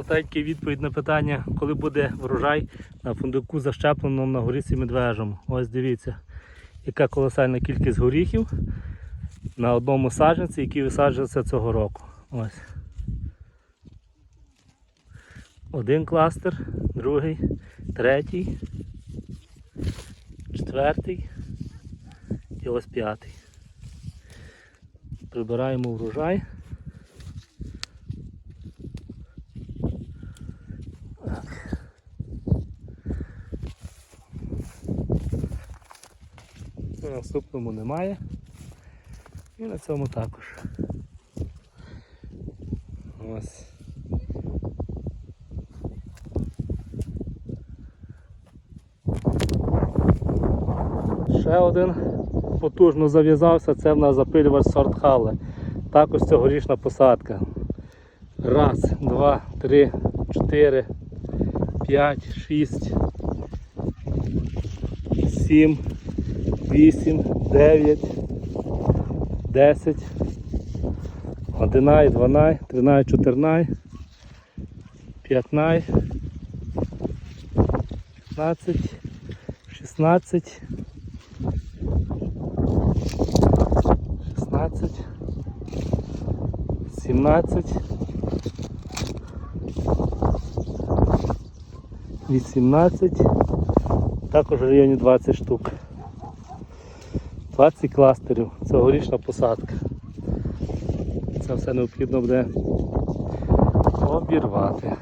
Коротенька відповідь на питання, коли буде врожай на фундуку защепленому на горісі медвежому. Ось дивіться, яка колосальна кількість горіхів на одному саджанці, який висаджувався цього року. Ось. Один кластер, другий, третій, четвертий і ось п'ятий. Прибираємо врожай. На наступному немає. І на цьому також. Ось. Ще один потужно зав'язався, це в нас запилювач сорт Хале. Також цьогорічна посадка. Раз, два, три, чотири, п'ять, шість, сім, вісім, дев'ять, десять, одинадцять, дванадцять, тринадцять, чотирнадцять, п'ятнадцять, п'ятнадцять, шістнадцять, шістнадцять, сімнадцять, вісімнадцять, також в районі 20 штук. 20 кластерів, цьогорічна посадка. Це все необхідно буде обірвати.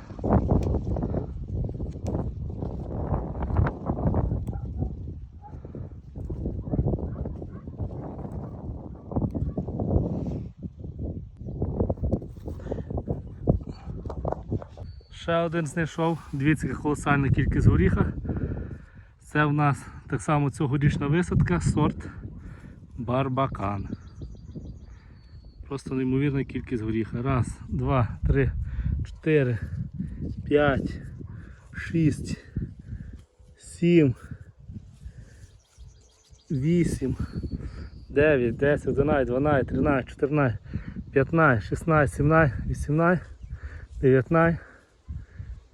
Ще один знайшов. Дивіться, колосальна кількість горіха. Це в нас так само цьогорічна висадка, сорт Барбакан. Просто неймовірна кількість горіха. Раз, два, три, чотири, п'ять, шість, сім, вісім, дев'ять, десять, одинадцять, дванадцять, тринадцять, чотирнадцять, п'ятнадцять, шістнадцять, сімнадцять, вісімнадцять, дев'ятнадцять,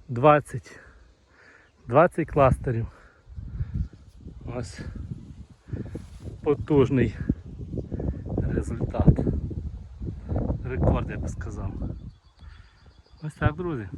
двадцять. Двадцять кластерів. Ось потужний результат. Рекорд, я би сказав. Ось так, друзі.